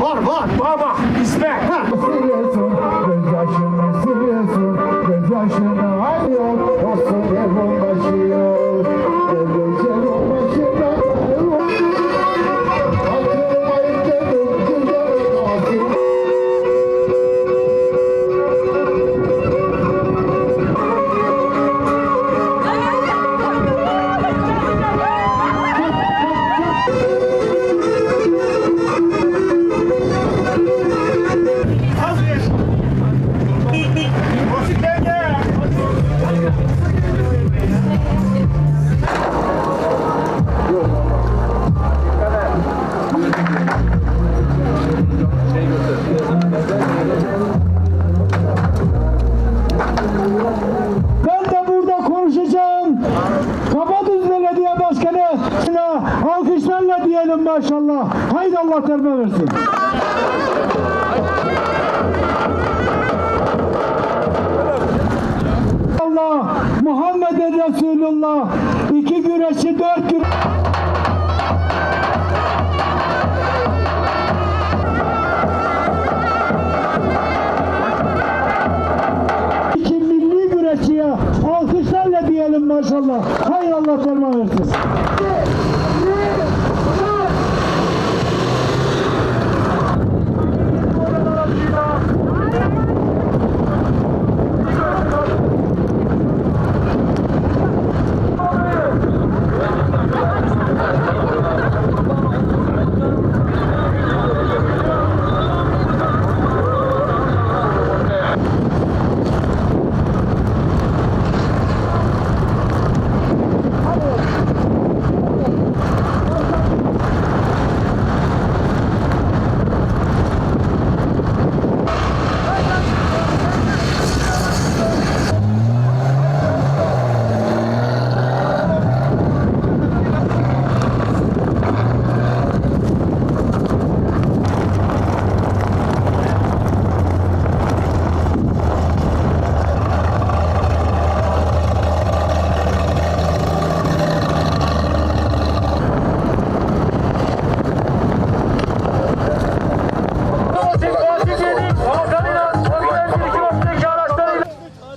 Var var. Var var. Diyelim maşallah. Haydi Allah terme versin. Allah Muhammeden Resulullah iki güreşi dört güreşi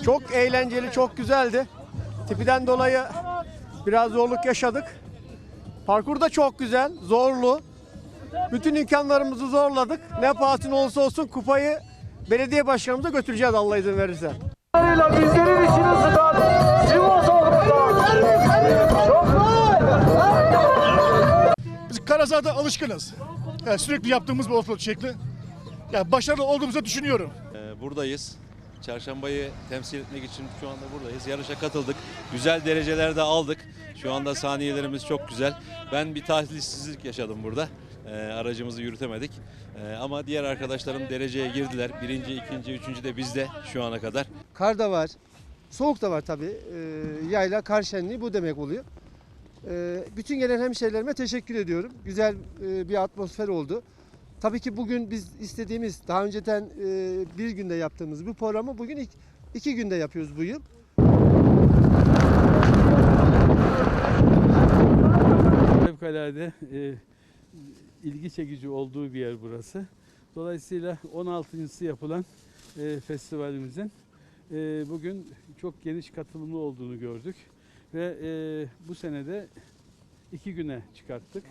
Çok eğlenceli, çok güzeldi. Tipiden dolayı biraz zorluk yaşadık. Parkur da çok güzel, zorlu. Bütün imkanlarımızı zorladık. Ne pahasına olsa olsun kupayı belediye başkanımıza götüreceğiz Allah izin verirse. Bizlerin içini ısıtan Sivas Biz Karazağ'da alışkınız. Yani sürekli yaptığımız bir offroad şekli. Yani başarılı olduğumuzu düşünüyorum. Ee, buradayız. Çarşambayı temsil etmek için şu anda buradayız. Yarışa katıldık. Güzel dereceler de aldık. Şu anda saniyelerimiz çok güzel. Ben bir talihsizlik yaşadım burada. Ee, aracımızı yürütemedik. Ee, ama diğer arkadaşlarım dereceye girdiler. Birinci, ikinci, üçüncü de bizde şu ana kadar. Kar da var. Soğuk da var tabii. Ee, yayla kar şenliği bu demek oluyor. Ee, bütün gelen hemşehrilerime teşekkür ediyorum. Güzel e, bir atmosfer oldu. Tabii ki bugün biz istediğimiz, daha önceden e, bir günde yaptığımız bu programı bugün iki, iki günde yapıyoruz bu yıl. Fevkalade e, ilgi çekici olduğu bir yer burası. Dolayısıyla 16.sı yapılan e, festivalimizin e, bugün çok geniş katılımlı olduğunu gördük. Ve e, bu senede iki güne çıkarttık.